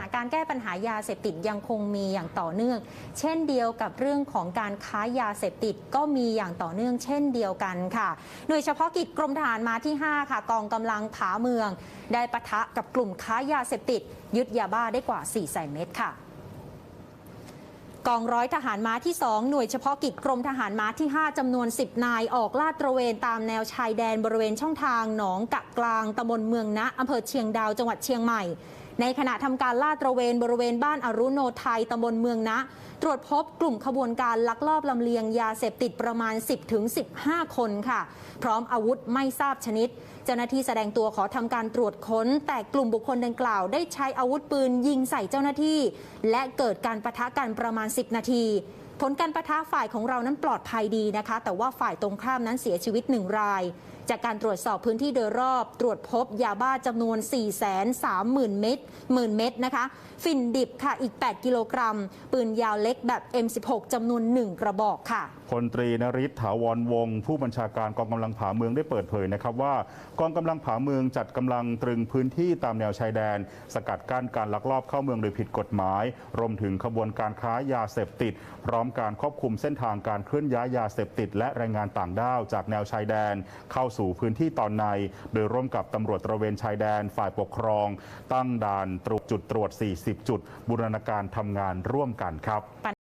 หาการแก้ปัญหายาเสพติดยังคงมีอย่างต่อเนื่อง เช่นเดียวกับเรื่องของการค้ายาเสพติดก็มีอย่างต่อเนื่องเช่นเดียวกันค่ะโดยเฉพาะกิจกรมทหารมาที่ 5 ค่ะ กองกำลังผาเมือง ได้ปะทะกับกลุ่มค้ายาเสพติด ยึดยาบ้าได้กว่า4แสนเม็ดค่ะกองร้อยทหารม้าที่ 2 หน่วยเฉพาะกิจกรมทหารม้าที่ 5 จำนวน 10 นายออกลาดตระเวนตามแนวชายแดนบริเวณช่องทาง หนองกะกลางตำบลเมืองนะอำเภอเชียงดาวจังหวัดเชียงใหม่ ในขณะทำการลาดตระเวนบริเวณบ้านอรุโนไทยตำบลเมืองนะ ตรวจพบกลุ่มขบวนการลักลอบลำเลียงยาเสพติดประมาณ 10-15 คนค่ะ พร้อมอาวุธไม่ทราบชนิด เจ้าหน้าที่แสดงตัวขอทำการตรวจค้น แต่กลุ่มบุคคลดังกล่าวได้ใช้อาวุธปืนยิงใส่เจ้าหน้าที่ และเกิดการประทะกันประมาณ 10 นาที ลการประทะฝ่ายของเรานั้นปลอดภัยดีนะคะ แต่ว่าฝ่ายตรงข้ามนั้นเสียชีวิตหนึ่งราย จากการตรวจสอบพื้นที่โดยรอบ ตรวจพบยาบ้าจำนวน 4 3 0 0 0 0 เม็ดหมื่นเม็ดนะคะฝิ่นดิบค่ะอีก 8 กิโลกรัม ปืนยาวเล็กแบบ M16 จำนวน 1 กระบอกค่ะพลตรีนริศถาวรวงศ์ผู้บัญชาการกองกำลังผาเมืองได้เปิดเผยนะครับว่ากองกำลังผาเมืองจัดกำลังตรึงพื้นที่ตามแนวชายแดน สกัดกั้นการลักลอบเข้าเมืองโดยผิดกฎหมาย รวมถึงขบวนการค้ายาเสพติด พร้อมการควบคุมเส้นทางการเคลื่อนย้ายยาเสพติด และแรงงานต่างด้าวจากแนวชายแดน เข้าสู่พื้นที่ตอนใน โดยร่วมกับตำรวจตระเวนชายแดนฝ่ายปกครอง ตั้งด่านตรวจจุดตรวจ 40 จุด บูรณาการทำงานร่วมกันครับ